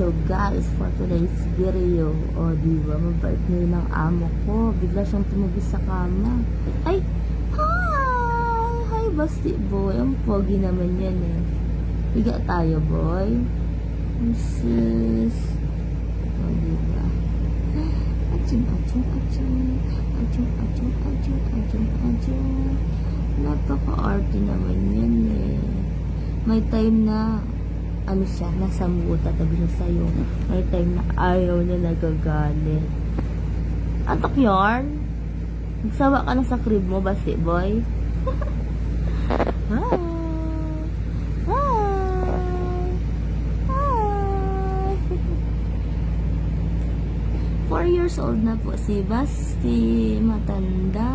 So guys, for today's video, o di ba, mabirthday ng amo ko. Bigla siyang tumugis sa kama. Ay! Hi! Hi, Basti boy. Ang pogi naman yan eh. Higa tayo, boy. Sis. O di ba? Aching, aching, aching. Aching, aching, aching, aching, aching. Napaka-arte naman yan eh. May time na ano siya, nasa mood, tatabi niya sa'yo. May time na ayaw niya nagagalit. Antok yarn? Nagsawa ka na sa crib mo, Basti Boy? Hi! Hi! Hi! Four years old na po si Basti. Matanda.